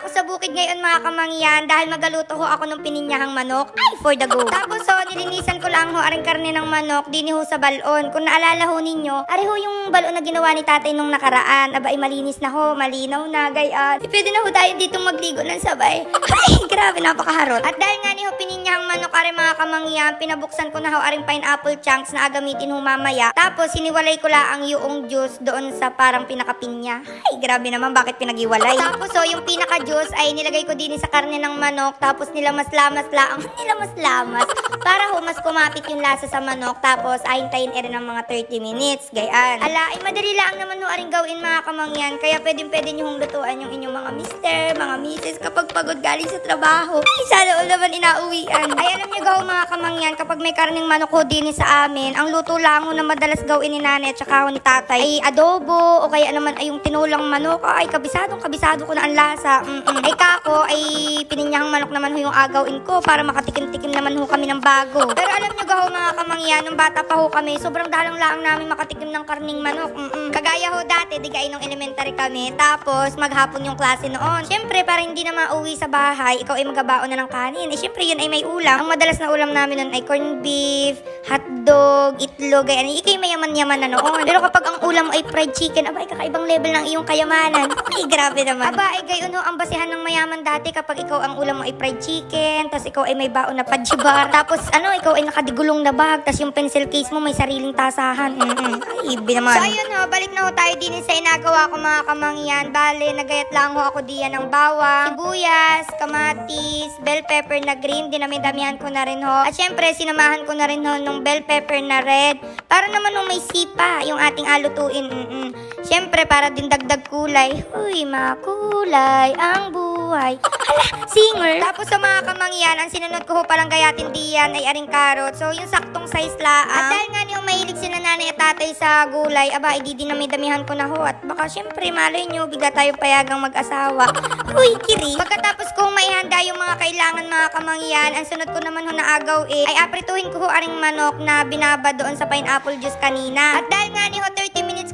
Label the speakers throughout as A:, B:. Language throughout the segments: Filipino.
A: ako bukid ngayon mga kamangyan dahil magaluto ho ako ng pininyahang manok. Ay, for the go. Tapos so, nilinisan ko lang ho aring karne ng manok, dini ho sa balon. Kung naalala ho ninyo, ari ho yung balon na ginawa ni tatay nung nakaraan. Aba, ay malinis na ho, malinaw na, gayaan. Eh, Pwede na ho tayo dito magligo ng sabay. Ay, grabe, napakaharot. At dahil nga ni ho pininyahang manok, ari mga kamangyan, pinabuksan ko na ho aring pineapple chunks na agamitin ho mamaya. Tapos, siniwalay ko lang yung juice doon sa parang pinakapinya. Ay, grabe naman, bakit pinagiwalay? Tapos, so, yung pinaka-juice ay nilagay ko din sa karne ng manok. Tapos, nilamas-lamas lang. Nilamas-lamas. Para ho, mas kumapit yung lasa sa manok. Tapos, ahintayin rin ng mga 30 minutes. Gayaan. Ala, ay madali lang naman ho aring gawin mga kamangyan. Kaya pwedeng pwede nyo hong lutuan yung inyong mga mister, mga misis kapag pagod galing sa trabaho. Ay, sana all naman inauwian. Ay, alam nyo gaw mga kamangyan, kapag may karning manok ho din sa amin, ang luto lang ho na madalas gawin ni nanay at saka ho ni tatay ay adobo o kaya naman ay yung tinulang manok. Ay, kabisadong kabisado ko na ang lasa. Mm-mm. Kako, ay pininyahang manok naman ho yung agawin ko para makatikim-tikim naman ho kami ng bago. Pero alam nyo gaw mga kamangyan, nung bata pa ho kami, sobrang dalang lang namin makatikim ng karning manok. Mm-mm. Kagaya ho dati, digay nung elementary kami, tapos maghapon yung klase noon. Siyempre, para hindi na mauwi sa bahay, ikaw ay magabaon na ng kanin. Eh, siyempre, yun ay may ulam. Ang madalas na ulam namin noon ay corned beef, hotdog, itlog, ay ano, ikay mayaman-yaman na noon. Pero kapag ang ulam ay fried chicken, aba, ay kakaibang level ng iyong kayamanan. Ay, grabe naman. Aba, ay gayon ho, ang basihan ng mayaman dati kapag ikaw ang ulam mo ay fried chicken, tapos ikaw ay may baon na pajibar, tapos ano, ikaw ay nakadigulong na bag, tapos yung pencil case mo may sariling tasahan. Mm-mm. Ay, ibi naman. So, ayun ho, balik na ho tayo din sa inagawa ko mga kamangyan. Bale, nagayat lang ho ako diyan ng bawang, sibuyas, kamatis, bell pepper na green, dinami-damihan ko na rin ho. At syempre, sinamahan ko na rin ho nung bell pepper na red, para naman nung may sipa, yung ating alutuin. Mm-mm. Syempre, para din dagdag kulay. Uy, makulay ang buhay. Hala, singer. Tapos sa mga kamangyan, ang sinunod ko ho palang gayatin diyan ay aring carrot. So, yung saktong size laang. At dahil nga niyo mahilig si nanay at tatay sa gulay, aba, hindi din damihan ko na ho. At baka syempre, malay nyo, bigla tayo payagang mag-asawa. Uy, kiri. Pagkatapos kong maihanda yung mga kailangan mga kamangyan, ang sunod ko naman ho na agaw eh, ay aprituhin ko ho aring manok na binabad doon sa pineapple juice kanina. At dahil nga ni ho 30 minutes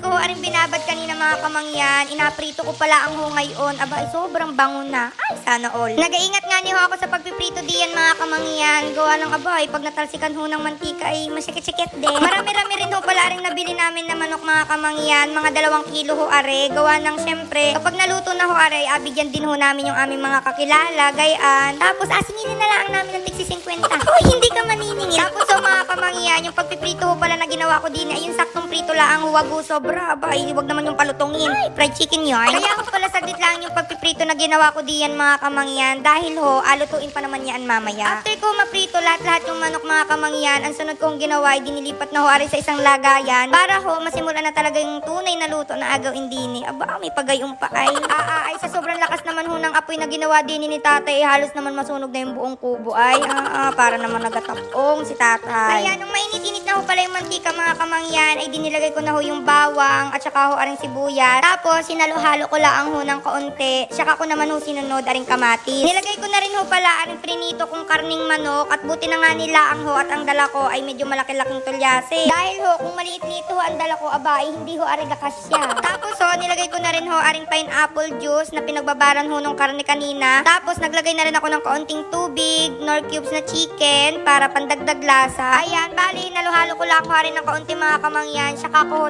A: ko ho aring binabad kanina mga kamangyan, inaprito ko pala ang ho ngayon. Aba, sobrang bango na. Ay, sana all. Nagaingat nga ni ho ako sa pagpiprito diyan mga kamangyan. Gawa ng aba, ay pag natalsikan ho ng mantika ay masikit-sikit din. Marami-rami rin ho pala rin nabili namin na manok mga kamangyan. Mga dalawang kilo ho are. Gawa ng syempre, kapag naluto na ho are, abigyan din ho namin yung aming mga kakilala, gayaan. Tapos asinginin na lang namin ng tigsi 50. Uy, hindi ka maniningil. Tapos so mga kamangyan, yung pagpiprito ho pala na ginawa ko din, ay yung saktong prito lang ang huwag ho sobra. Aba, ay huwag naman yung palutongin. Ay, fried chicken yun. Kaya ako pala saglit lang yung pagpiprito na ginawa ko diyan mga kamangyan. Dahil ho, alutuin pa naman yan mamaya. After ko maprito lahat-lahat yung manok mga kamangyan, ang sunod kong ginawa ay dinilipat na ho ari sa isang lagayan para ho masimulan na talaga yung tunay na luto na agawin din Aba, may pagayong pa ay. Ah, ah, ay sa sobrang lakas naman ho ng apoy na ginawa din ni tatay, eh, halos naman masunog na yung buong kubo ay. Ah, ah, para naman nagatapong si tatay. Kaya nung mainit-init na ho pala yung mantika mga kamangyan, ay dinilagay ko na ho yung bawang at saka ho aring sibuyas. Tapos, sinalo-halo ko lang ho ng kaunti. Saka ko naman ho sinunod aring kamatis. Nilagay ko na rin ho pala aring prinito kong karning manok at buti na nga nila ang ho at ang dala ko ay medyo malaki-laking tulyase. Dahil ho, kung maliit nito ho ang dala ko, aba, ay hindi ho aring kakasya. Tapos ho, nilagay ko na rin ho aring pineapple juice na pinagbabaran ho nung karne kanina. Tapos, naglagay na rin ako ng kaunting tubig, nor cubes na chicken para pandagdag lasa. Ayan, bali, naluhalo ko lang ho rin ng kaunti mga kamangyan, saka ko ho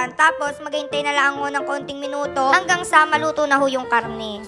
A: tinakpan. Tapos, maghintay na lang ho ng kaunting minuto hanggang sa maluto na ho yung karne.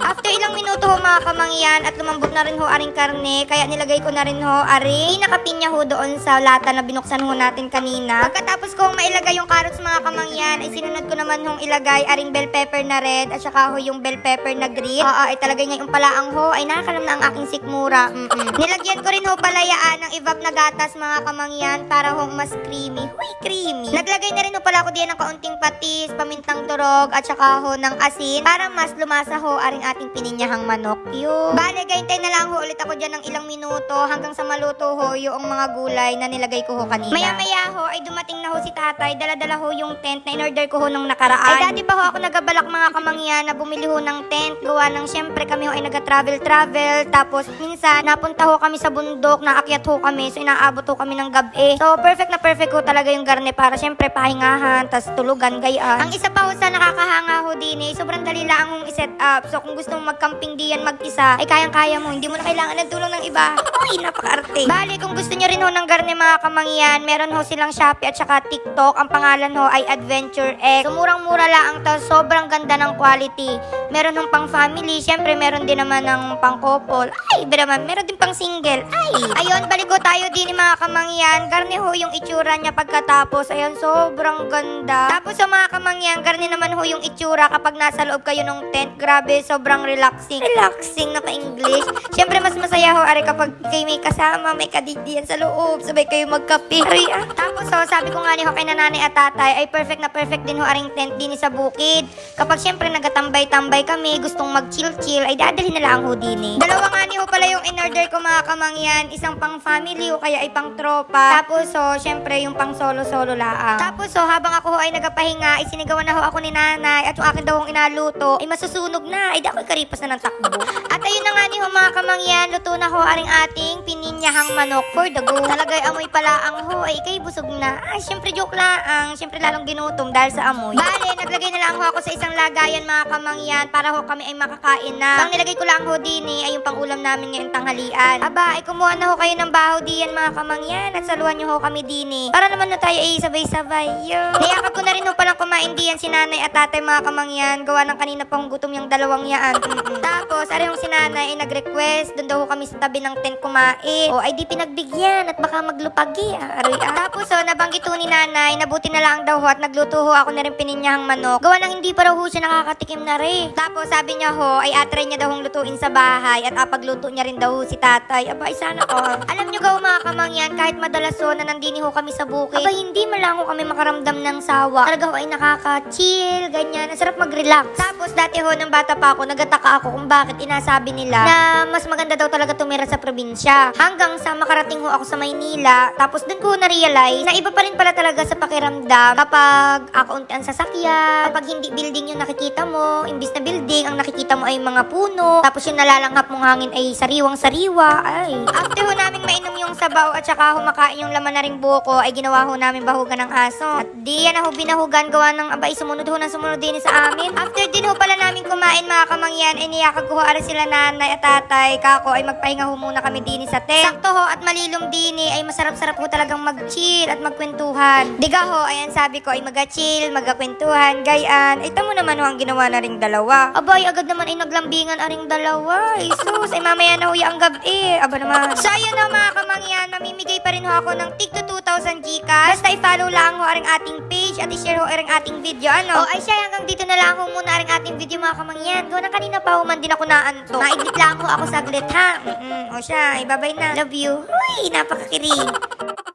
A: After ilang minuto ho mga kamangyan at lumambot na rin ho aring karne, kaya nilagay ko na rin ho aring nakapinya ho doon sa lata na binuksan ho natin kanina. Pagkatapos kong mailagay yung carrots mga kamangyan, ay sinunod ko naman hong ilagay aring bell pepper na red at saka ho yung bell pepper na green. Oo, ay talagay nga yung palaang ho, ay nakakalam na ang aking sikmura. Mm-mm. Nilagyan ko rin ho palayaan ng evap na gatas mga kamangyan para ho mas creamy. Huy, creamy. Naglagay na rin ho pala ako diyan ng kaunting patis, pamintang turog at saka ho ng asin para mas lumasa ho aring ating pininyahang manok. Yun. Bale, gayintay na lang ho ulit ako dyan ng ilang minuto hanggang sa maluto ho yung mga gulay na nilagay ko ho kanina. Maya-maya ho ay dumating na ho si tatay, dala-dala ho yung tent na in-order ko ho nung nakaraan. Ay dati pa ho ako nagabalak mga kamangyan na bumili ho ng tent, gawa ng syempre kami ho ay nag-travel-travel, tapos minsan napunta ho kami sa bundok, naakyat ho kami, so inaabot ho kami ng gabi. So perfect na perfect ho talaga yung garne para syempre pahingahan, tas tulugan, gayaan. Ang isa pa ho sa nakakahanga ho din eh, sobrang dali lang hong i-set up. So kung gusto mo mag-camping diyan mag-isa, ay kayang-kaya mo. Hindi mo na kailangan ng tulong ng iba. Ay, napaka-arte. Bali, kung gusto nyo rin ho ng garne mga kamangyan, meron ho silang Shopee at saka TikTok. Ang pangalan ho ay Adventure X. So murang-mura lang to, sobrang ganda ng quality. Meron hong pang family, syempre meron din naman ng pang couple. Ay, iba naman, meron din pang single. Ay, ayun, balik ko tayo din mga kamangyan. Garne ho yung itsura niya pagkatapos. Ayun, sobrang ganda. Tapos sa mga kamangyan, garne naman ho yung itsura kapag nasa loob kayo ng tent. Grabe, sobrang relaxing. Relaxing, naka-English. Syempre, mas masaya ho, ari kapag kayo may kasama, may kadigdiyan sa loob, sabay kayo magkape. Ari, ah. Tapos ho, sabi ko nga ni ho kay nanay at tatay, ay perfect na perfect din ho aring tent din sa bukid. Kapag syempre nagatambay-tambay kami, gustong mag-chill-chill, ay dadalhin na lang ho din eh. Dalawa nga ni ho pala yung in-order ko mga kamangyan, isang pang family o kaya ay pang tropa. Tapos ho, syempre yung pang solo-solo laang. Tapos ho, habang ako ho ay nagapahinga, isinigawan na ho ako ni nanay at yung akin daw hong inaluto, ay masusunog na, ay dakoy karipas na ng takbo. At ayun na nga ni ho mga kamangyan, luto na ho aring ating pininyahang manok for the go. Talagay amoy pala ang ho, ay kay busog na. Ay, syempre joke lang, syempre lalong ginutom dahil sa amoy. Bale, naglagay na lang ho ako sa isang lagayan mga kamangyan para ho kami ay makakain na. So, ang nilagay ko lang ho din eh, ay yung pangulam namin ngayong tanghalian. Aba, ay kumuha na ho kayo ng baho diyan mga kamangyan at saluhan nyo ho kami din eh. Para naman na tayo ay sabay-sabay. Yo. Niyakap ko na rin ho palang kumain diyan si nanay at tatay mga kamangyan. Gawa ng kanina pang gutom yung dalawang yaan. Mm-mm. Tapos, ari yung si nanay ay nag-request. Doon daw kami sa tabi ng tent kumain. O, ay di pinagbigyan at baka maglupagi. Ah, Aray, ah. Tapos, oh, nabanggit ho ni nanay, nabuti na lang daw ho at nagluto ho ako na rin pininyahang manok. Gawa ng hindi pa raw ho siya nakakatikim na rin. Tapos, sabi niya ho, ay atry niya daw hong lutuin sa bahay at apagluto niya rin daw ho si tatay. Aba, ay sana ko. Alam niyo gaw mga kamangyan, kahit madalas ho na nandini ho kami sa bukid, aba, hindi man lang ho kami makaramdam ng sawa. Talaga ho ay nakaka-chill, ganyan. Ang sarap mag-relax. Tapos, dati ho, nang bata pa ako, nagataka ako kung bakit inasabi nila na mas maganda daw talaga tumira sa probinsya. Hanggang sa makarating ho ako sa Maynila, tapos dun ko na-realize na iba pa rin pala talaga sa pakiramdam kapag akaunti ang sasakyan, kapag hindi building yung nakikita mo, imbis na building, ang nakikita mo ay mga puno, tapos yung nalalanghap mong hangin ay sariwang-sariwa, ay. After ho namin mainom yung sabaw at saka humakain yung laman na ring buko, ay ginawa ho namin bahugan ng aso. At di na ho binahugan gawa ng abay sumunod ho ng sumunod din sa amin. After din ho pala namin kumain mga kamangyan, ay niyakag ho ara sila nanay at tatay, kako ay magpahinga ho muna kami din sa tent. Sakto ho at malilom din eh, ay masarap-sarap ho talagang mag-chill at magkwentuhan. Diga ho, ayan sabi ko ay mag-chill, magkakwentuhan, gayaan. Ay tamo naman ho ang ginawa na ring dalawa. Abay, agad naman ay naglambingan aring dalawa. Ay sus, ay mamaya na ho ang gabi. Aba naman. So ayun na mga kamangyan, mamimigay pa rin ho ako ng tig to 2,000 Gcash. Basta i-follow lang ho aring ating page at i-share ho aring ating video. Ano? O ay siya, hanggang dito na lang ho muna aring ating video mga kamangyan. Gawa na kanina pa ho man din ako naanto. Maidlit lang ho ako saglit ha. Mm-mm. O siya, ibabay na. Love you. Uy, napakakiring.